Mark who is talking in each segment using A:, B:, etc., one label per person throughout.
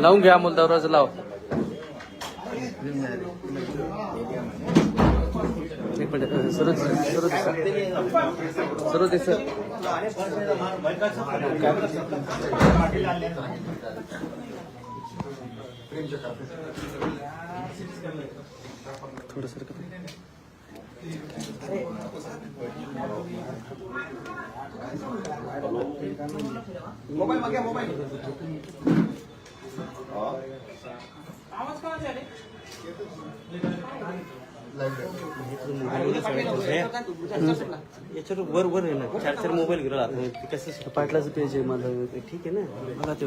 A: लावून घ्या अमोल दरवाजा लाव. एक मिनिट सर्व सर्व सर्व दिसत थोडं सरकत
B: मोबाईल मागे मोबाईल
C: याच्यावर वर वर आहे ना चार चार मोबाईल घेऊन राहतो कसं
A: पाटलाचं पेज आहे माझं
C: ठीक आहे ना
A: बघा ते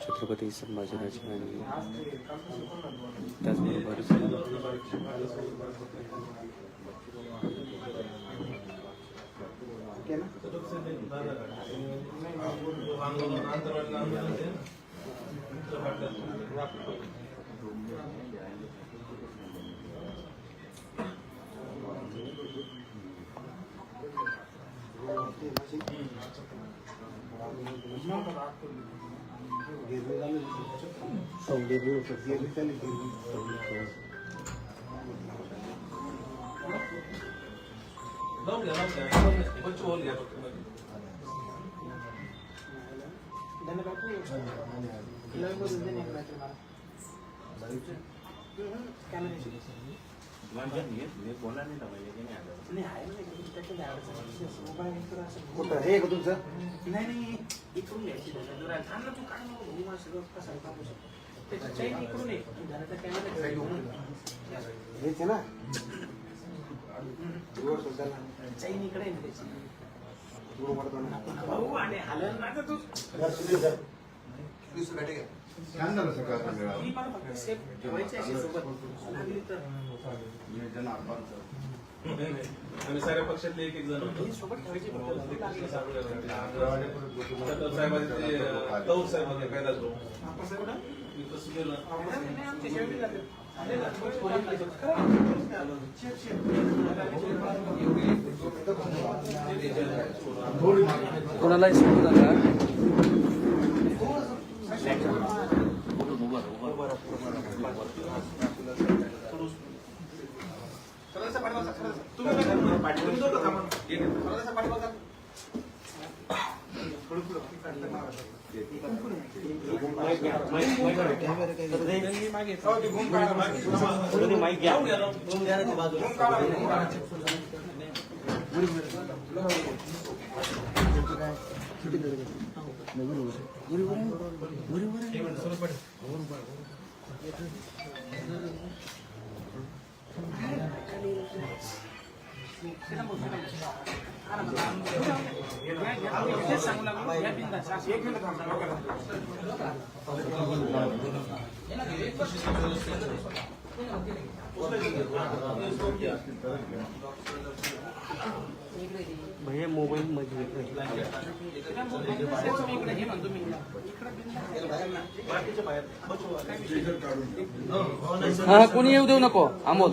A: छत्रपती संभाजीराजे आणि त्याचबरोबर
B: हे का तुमचं
D: नाही नाही इकडून घ्यायची त्याला जरा थांब ना तू काय नको भाऊ मला सगळं कसं काढू शकतो त्याची चैन इकडून ये घराचा कॅमेरा
B: हेच आहे ना जोर सुद्धा ना.
D: चैन इकडे आहे ना त्याची
B: जोर वाढतो ना.
D: भाऊ आणि हलन ना तू
B: छान झालं नियोजन आपाचं.
E: आणि साऱ्या पक्षातले एक एक जण. साहेबांचे तौर साहेब
D: जाते. आले ना,
A: कोणालाही सांगू नका
D: थोडासा पाठवा, थोडासा. तुम्ही नका, पाठी-
C: भैया मोबाईल मध्ये
D: हे म्हणतो मी
A: हा कोणी येऊ देऊ नको? अमोल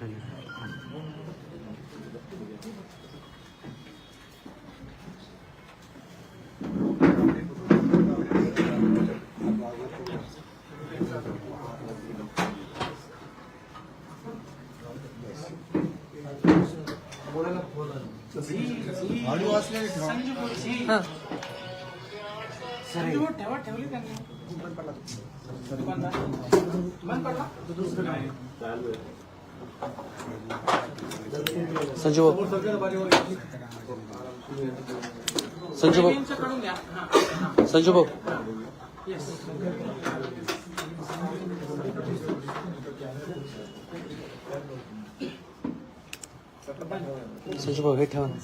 A: ठेवा
D: संजू भाऊ जी ठेवली त्यांनी बंद पडला
C: संजू भाऊ संजू भाऊ
D: यांचं काढून द्या हा
C: संजू भाऊ
D: येस
C: संजू भाऊ हे ठेवा ना.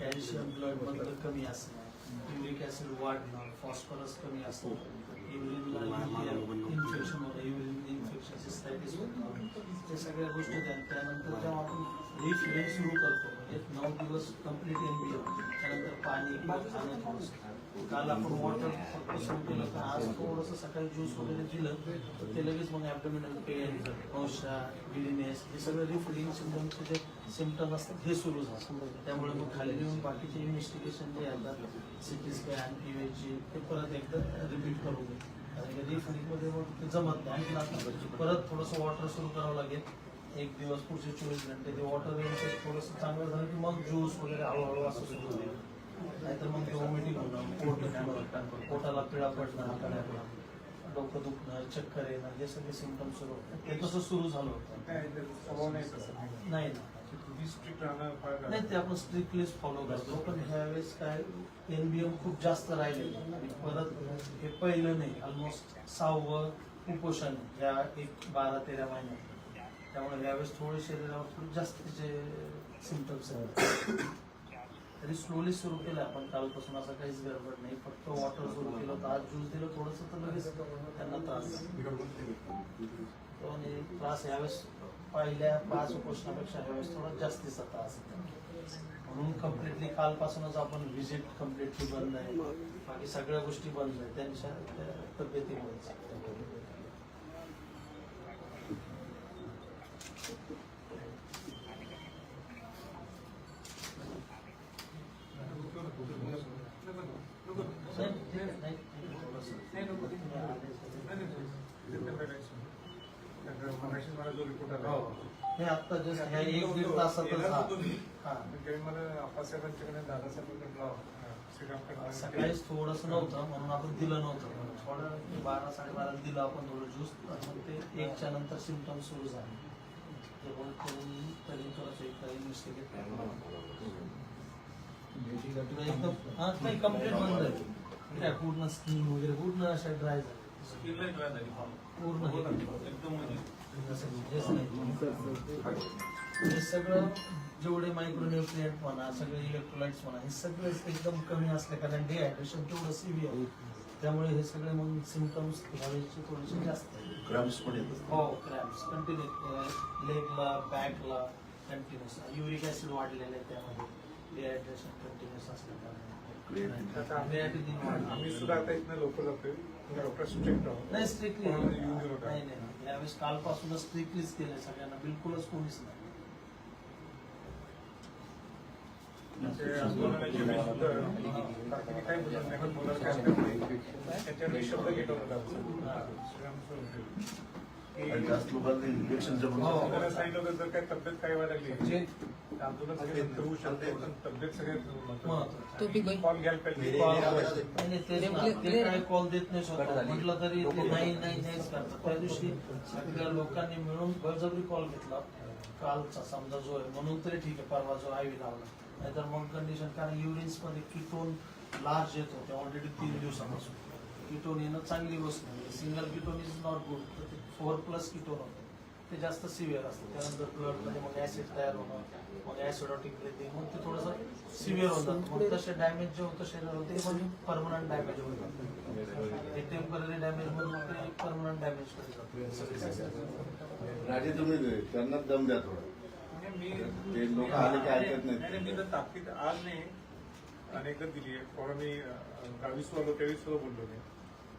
F: कॅल्शियम ब्लड मधलं कमी असणं युरिक ऍसिड वाढणं फॉस्फरस कमी असणं युरिनला इन्फेक्शन होतं. हे सगळ्या गोष्टी त्या त्यानंतर जेव्हा आपण रिफिलिंग सुरू करतो म्हणजे नऊ दिवस कंप्लीट एन बी त्यानंतर पाणी खाणं थोडंसं काल आपण वॉटर फक्त सुरू केलं तर आज थोडंसं सकाळी ज्यूस वगैरे दिलं तर ते लगेच मग ॲबडोमिनल पेन औषा गिडीनेस हे सगळं रिफिलिंग सिम्टमचे जे सिम्टम असतात हे सुरू झालं. त्यामुळे मग खाली येऊन बाकीचे इन्व्हेस्टिगेशन जे येतात सी टी स्कॅन पीवेची ते परत एकदा रिपीट करू कारण रिफिलिंगमध्ये मग ते जमत नाही आणखी परत थोडंसं वॉटर सुरू करावं लागेल. एक दिवस पुढचे चोवीस घंटे ते वॉटर थोडंसं चांगलं झालं की मग ज्यूस वगैरे हळूहळू असं सुरू होईल. नाहीतर मग ते वॉमिटिंग होणं पोट पोटाला पिळा पडणं हाताळ्याला डोकं दुखणं चक्कर येणं हे सगळे सिमटम सुरू होतात. ते तसं सुरू झालं होतं. नाही ना नाही ते आपण स्ट्रिक्टलीच फॉलो करतो. पण ह्यावेळेस काय एनबीएम खूप जास्त राहिले परत हे पहिलं नाही ऑलमोस्ट सहावं कुपोषण ह्या एक बारा तेरा महिन्यात. त्यामुळे यावेळेस थोडे शरीरावर थोडे जास्तीचे सिमटम्स आहेत. तरी स्लोली सुरू केलं आपण. कालपासून असं काहीच गडबड नाही. फक्त वॉटर सुरू केलं तर आज ज्यूस दिलं थोडंसं तर लगेच त्यांना त्रास. आणि त्रास यावेळेस पहिल्या पाच उपोषणापेक्षा ह्यावेळेस थोडा जास्तीचा त्रास आहे. म्हणून कम्प्लिटली कालपासूनच आपण व्हिजिट कम्प्लिटली बंद आहे. बाकी सगळ्या गोष्टी बंद आहेत. त्यांच्या तब्येतीमुळे तब्येतीमुळेच नाही, नाही, नाही, थोडंसं. हो. हे आता जस्ट ह्या हा. हा. सकाळीच थोडस नव्हतं म्हणून आपण दिलं नव्हतं. थोडं बारा साडेबारा दिलं आपण थोडं ज्यूस मग ते एकच्या नंतर सिमटम सुरू झाले. तरी एकदम हा कंप्लीट बंद आहे काय पूर्ण स्किन वगैरे पूर्ण अशा ड्राय
E: झाली.
F: पूर्ण हे
E: एकदम म्हणजे.
F: हे सगळं जेवढे मायक्रोन्युट्रिएंट म्हणा सगळे इलेक्ट्रोलाइट्स म्हणा हे सगळे एकदम कमी असले कारण डिहायड्रेशन तेवढं सिव्हिअर त्यामुळे हे सगळे मग सिमटम्स ह्यावेळेचे थोडेसे जास्त.
B: क्रॅम्प्स पण येतात.
F: हो क्रॅम्प्स कंटिन्यू लेगला बॅकला कंटिन्युअस युरिक ऍसिड वाढलेलं आहे त्यामध्ये. डिहायड्रेशन कंटिन्युअस Creatinine वाढलं.
G: आम्ही सुद्धा आता इथनं लवकर जातोय. डॉक्टर स्ट्रिक्ट
F: नाही स्ट्रिक्टली नाही. नाही. यावेळेस कालपासूनच स्ट्रिक्टलीच केलंय सगळ्यांना. बिलकुलच कोणीच नाही
G: ते आंदोलनाची वेळी सुद्धा बाकीने काय बोलत नाही पण मुलाला काय करत नाही त्याच्यावर शब्द घेत होता
F: हा.
G: श्रीराम सर होते. की
A: जास्त लोकांना इन्फेक्शनच्या
F: हो.
G: जर काही तब्येत काय व्हायला लागली. आंदोलन सगळे नंतर होऊ शकते. पण तब्येत सगळ्यात महत्त्वाची. कॉल घ्यायला पाहिजे.
F: कॉल नाही, तेच ना. ते काय कॉल देत नाही स्वतः. म्हटलं तरी नाही नाही नाहीच करतात. त्या दिवशी सगळ्या लोकांनी मिळून बळजबरी कॉल घेतला. कालचा समजा जो आहे म्हणून तरी ठीक आहे परवा जो आयवी लावला नाहीतर मग कंडिशन कारण युरिन्समध्ये किटोन लार्ज येत होते ऑलरेडी तीन दिवसापासून. किटोन येणं चांगली गोष्ट नाही single ketone is not good तर ते फोर प्लस किटोन होतं. ते जास्त सिव्हिअर असतं. त्यानंतर ब्लडमध्ये मग ऍसिड तयार होणं मग ऍसिडॉटिक ब्रिथिंग मग ते थोडंसं सिव्हिअर होतं. मग तसे डॅमेज जे होतं शरीरावर ते म्हणजे परमनंट डॅमेज होतं ते टेंपररी डॅमेज मधून ते परमनंट डॅमेज करतात
B: राजे तुम्ही त्यांना दम द्या थोडा.
G: मी
B: ते लोक आले की ऐकत नाहीत.
G: नाही, नाही, मी तर ताकीद आज नाही. अनेकदा दिली आहे. परवा मी दहावीस वालो तेवीस वालो बोललो मी.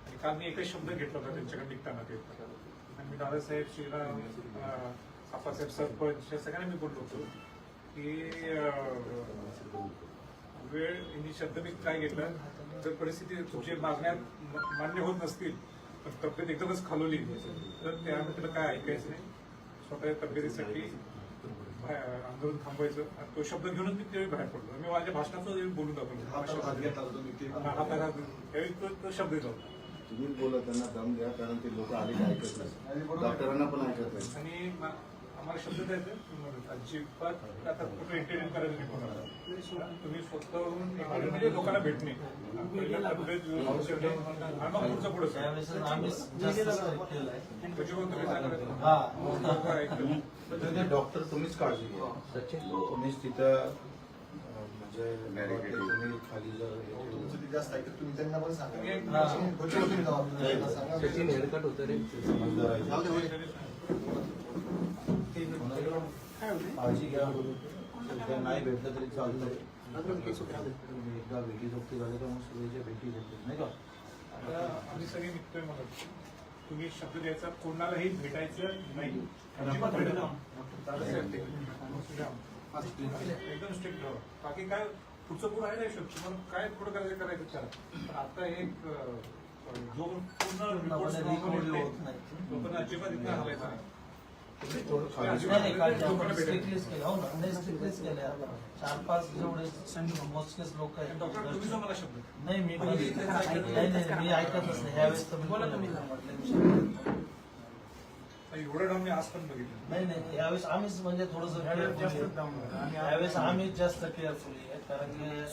G: आणि काल मी एकच शब्द घेतला होता त्यांच्याकडे निघताना ते. आणि मी दादासाहेब श्रीराम अं, आप्पासाहेब सरपंच या सगळ्यांना मी बोललो होतो की अं, वेळ यांनी शब्द मी काय घेतला? जर परिस्थिती तुमच्या मागण्या म- मान्य होत नसतील पण तब्येत एकदमच खालवली तर त्यानंतर काय ऐकायचं नाही? स्वतःच्या तब्येतीसाठी आंदोलन थांबायचं. आणि तो शब्द घेऊनच मी त्यावेळी बाहेर पडलो. मी माझ्या भाषणाचं बोलून दाखवलं. हा, त्यावेळी तो तो शब्द येतो
B: तुम्ही बोला त्यांना दम द्या कारण ते लोक आले ऐकत नाही डॉक्टरांना पण ऐकत नाही
G: आणि आम्हाला शब्द द्यायचा अजिबात आता कुठं इंटरव्ह्यू करायचं नाही कोणाला. तुम्ही स्वतःवरून म्हणजे लोकांना भेटणे. पुढचं पुढं?
F: हा.
G: ऐकतात.
H: तर ते डॉक्टर तुम्हीच काळजी घ्या. तुम्हीच तिथं म्हणजे तुम्ही खाली जर
A: तुमचं तुम्ही त्यांना पण सांगा.
G: तुम्ही एक-
F: हा.
A: होते.
H: समजदार आहे. काळजी घ्या. सध्या नाही भेटलं तरी चालतंय. तुम्ही एकदा भेटी जोगती झाली तर मग सगळीच्या भेटी घेतली नाही का?
G: आता आम्ही सगळे निघतोय मग. तुम्ही शब्द द्यायचा कोणालाही भेटायचं नाही. एकदम स्ट्रिक्ट राहा. बाकी काय पुढचं पुढं आहे नाही शकतो पण काय पुढं करायचं करायचं करा पण आता एक जो पूर्ण. तोपर्यंत अजिबात इथं हलायचं नाही.
F: चार पाच जेवढे मोजकेच लोक आहेत. नाही मी पण नाही नाही मी ऐकतच नाही. ह्यावेळेस
G: एवढं डाऊन मी आज पण बघितलं.
F: नाही नाही यावेळेस आम्हीच म्हणजे थोडस
G: यावेळेस जास्त down आहे. आणि
F: यावेळेस आम्हीच जास्त केअरफुली आहे कारण की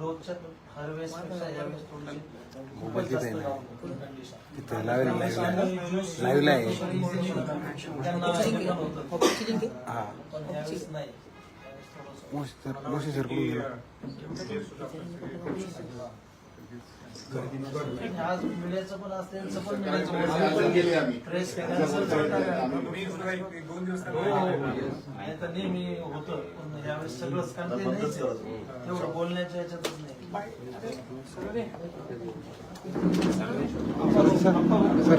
F: रोजच्या पेक्षा यावेळेस थोडीशी खूपच जास्त down condition.
C: लाईव्हला आहे.
F: त्यांना हे पण होतं. पण यावेळेस नाही. यावेळेस थोडंसं-
G: की, अं, ते सुद्धा आपण सगळे-
F: आणि आज मीडियाचं पण असते पण नाही तर नेहमी होतं पण यावेळेस सगळंच कारण ते नाहीच तेवढं बोलण्याच्या याच्यातच नाही
G: सर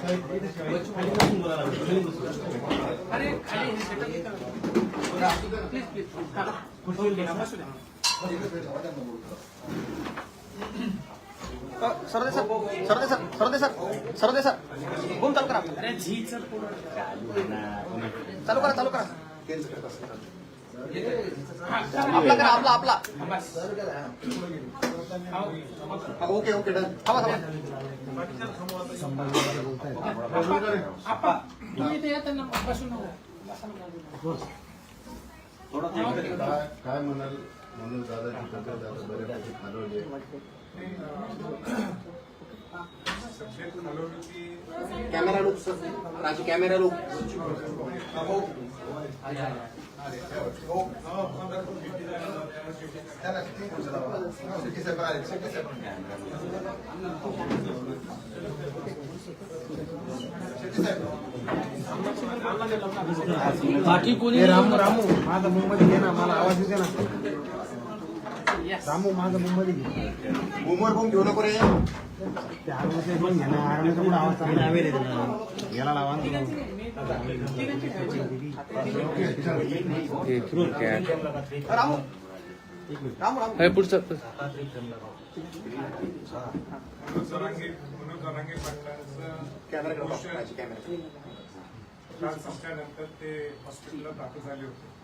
D: हे हा.
I: सरदे सर सरदे सर सरदे सर सरदे सर बोम चालू करा चालू करा चालू करा
D: हा,
I: आपला करा आपला आपला
B: ओके ओके डन
I: थांबा थांबा.
B: काय काय म्हणाल म्हणून दादाची तब्येत आता बऱ्यापैकी खालवली
I: camera look sir Raju camera look
G: हा,
A: बाकी कोणी रामू रामू माझा मुंबई घे ना मला आवाज येते ना. रामू माझा मुंबई घे
B: उमर पण घेऊ नको रे.
A: ते आरवचे पण घे ना आरवचा पण आवाज चांगला आहे. याला लावा.
I: रामू.
G: पाटलांचं पोषण काल संपल्यानंतर ते हॉस्पिटलला दाखल झाले होते.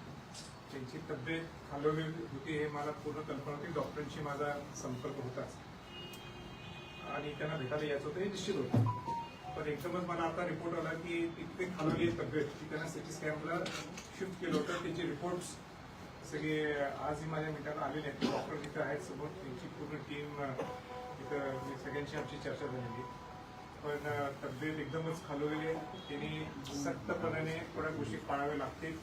G: त्यांची तब्येत खालवलेली होती हे मला पूर्ण कल्पना होती. डॉक्टरांशी माझा संपर्क होताच. आणि त्यांना भेटायला यायचं होतं हे निश्चित होतं. पण एकदमच मला आता रिपोर्ट आला की इतके खालवली आहे तब्येत की त्यांना सिटी स्कॅनला शिफ्ट केलं होतं. त्यांचे रिपोर्ट्स सगळे आजही माझ्या मित्राला आलेले आहेत. डॉक्टर तिथे आहेत समोर. त्यांची पूर्ण टीम तिथं मी आमची चर्चा झालेली पण तब्येत एकदमच खालवलेली आहे. त्यांनी सक्तपणाने थोड्या गोष्टी पाळाव्या लागतील.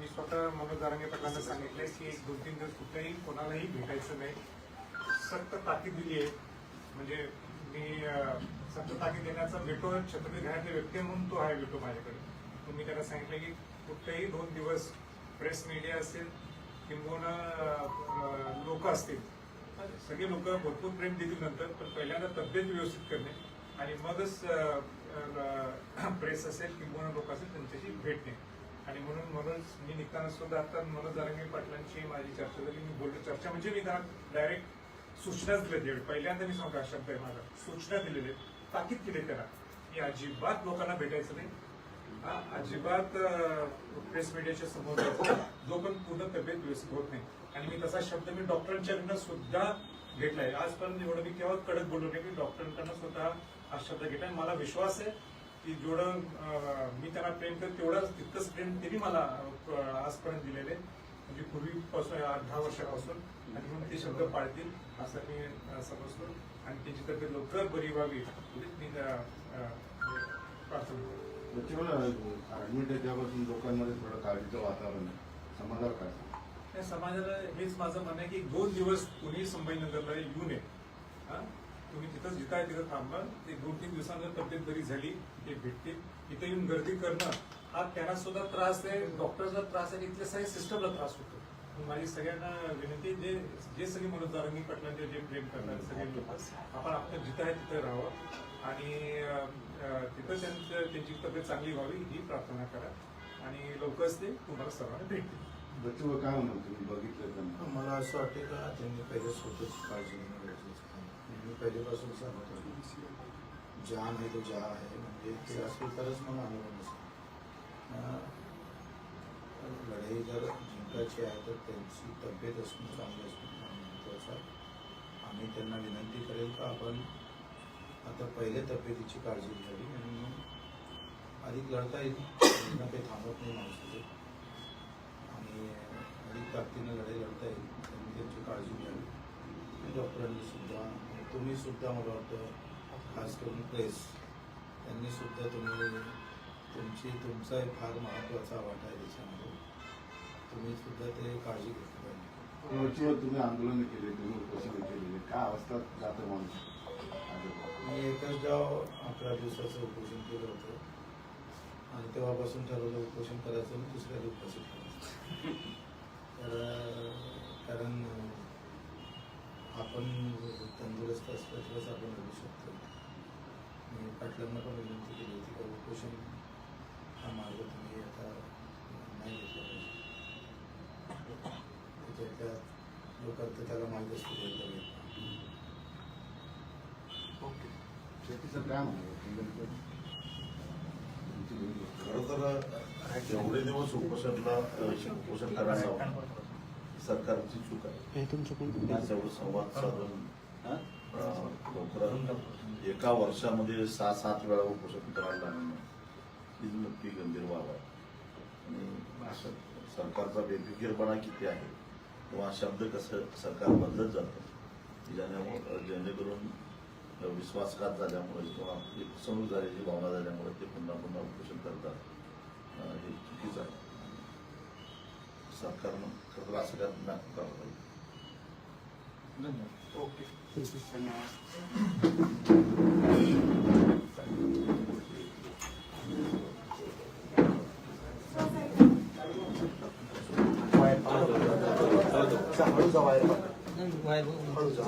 G: मी स्वतः मनोज जारांगे पाटलांना सांगितलंय की एक दोन तीन दिवस कुठेही कोणालाही भेटायचं नाही. सक्त ताकीद दिली आहे. म्हणजे मी सक्त ताकीद देण्याचा भेटो छत्रपती घरातल्या व्यक्ती म्हणून तो आहे भेटो माझ्याकडे. तुम्ही मी त्याला सांगितलं की कुठेही दोन दिवस प्रेस मीडिया असेल किंबहुना लोक असतील. सगळे लोक भरपूर प्रेम देतील नंतर पण पहिल्यांदा तब्येत व्यवस्थित करणे आणि मगच प्रेस असेल किंवा लोक असेल त्यांच्याशी भेटणे. आणि म्हणून म्हणून मी निघताना सुद्धा आता मनोज जारंगे पाटलांची माझी चर्चा झाली. मी बोलतो चर्चा म्हणजे मी त्यांना डायरेक्ट सूचनाच दिल्या त्यावेळी पहिल्यांदा मी सांगा शब्द आहे माझा. सूचना दिलेले ताकीद केली त्याला. की अजिबात लोकांना भेटायचं नाही. हा, अजिबात प्रेस मीडियाच्या समोर जो पण पूर्ण तब्येत व्यवस्थित होत नाही. आणि मी तसा शब्द मी डॉक्टरांच्याकडनं सुद्धा घेतलाय. आजपर्यंत एवढं मी केव्हा कडक बोललो नाही की डॉक्टरांकडनं स्वतः हा शब्द घेतलाय. मला विश्वास आहे की जेवढं मी त्यांना प्रेम करतो तेवढंच तितकंच प्रेम त्यांनी मला आजपर्यंत दिलेले म्हणजे पूर्वीपासून आठ दहा वर्षापासून. आणि म्हणून ते शब्द पाळतील असं मी समजतो. आणि त्यांची तब्येत लवकर बरी व्हावी मी त्या, अं, प्रार्थना
B: ऍडमिट लोकांमध्ये थोडं काळजीचं वातावरण आहे. समाजावर काय
G: समाजाला हेच माझं म्हणणं आहे की दोन दिवस कुणी संभाजीनगरला येऊ नये? तुम्ही तिथं जिथं आहे तिथं थांबा. ते दोन तीन दिवसांना तब्येत बरी झाली ते भेटतील. इथं येऊन गर्दी करणं हा त्यांना सुद्धा त्रास आहे. डॉक्टरला त्रास आहे. इथल्या सगळ्या सिस्टमला त्रास होतो. माझी सगळ्यांना विनंती आहे, जे जे सगळे मनोज दारंगी पाटलांचे जे प्रेम करणारे सगळे लोक आपण आपलं जिथं आहे तिथं राहावं. आणि तिथं त्यांचं त्यांची तब्येत चांगली व्हावी ही प्रार्थना करा. आणि लवकरच ते तुम्हाला सर्वांना भेटतील.
B: बच्चू काय म्हणून तुम्ही? बघितलं त्यांना
H: मला असं वाटते का त्यांनी पहिले स्वतःची काळजी घेणं पहिल्यापासून सांगत. जान आहे तो जा आहे म्हणजे ते असेल तरच मला अनुभव नसेल लढाई जर जिंकायची आहे तर त्यांची तब्येत असणं चांगली असणं महत्त्वाचं आहे. आम्ही त्यांना विनंती करेल का आपण आता पहिले तब्येतीची काळजी घ्यावी आणि मग अधिक लढता येईल त्यांना काही थांबत नाही माणसाचे. आणि अधिक ताकदीनं लढाई लढता येईल त्यांनी त्यांची काळजी घ्यावी. डॉक्टरांनी सुद्धा तुम्ही सुद्धा मला वाटतं खास करून प्रेस त्यांनी सुद्धा तुम्ही तुमची तुमचा एक फार महत्त्वाचा वाटा आहे त्याच्यामध्ये. तुम्ही सुद्धा ते काळजी घेतली पाहिजे.
B: तुम्ही आंदोलन केले तुम्ही उपोषण केलेले काय अवस्था जातं माणूस?
H: मी एकच गाव अकरा दिवसाचं उपोषण केलं होतं. आणि तेव्हापासून ठरवलं उपोषण करायचं आणि दुसऱ्या दिवशी करायचं. तर कारण आपण तंदुरुस्त असलं तरच आपण लढू शकतो. मी पाटलांना पण विनंती केली होती का उपोषण हा मार्ग तुम्ही आता नाही घेतला पाहिजे. त्याच्यातल्या लोकांना तर त्याला मार्गस्थ द्यायला पाहिजे
B: शेतीचं काय म्हणतो
J: खरं तर एवढे दिवस उपोषणला उपोषण करायला सरकारची चूक आहे. एवढं संवाद साधून एका वर्षामध्ये सहा सात वेळा उपोषण करायला लागणं ही मोठी गंभीर बाब आहे. आणि सरकारचा बेफिकीरपणा किती आहे? किंवा शब्द कसं सरकार बदलत जातं? की ज्याच्यामुळं जेणेकरून विश्वासघात झाल्यामुळे किंवा फसवणूक झाल्याची भावना झाल्यामुळे ते पुन्हा पुन्हा उपोषण करतात. हे चुकीचं आहे. सरकारनं खरं तर असं करायला करायला पाहिजे
I: हळू जा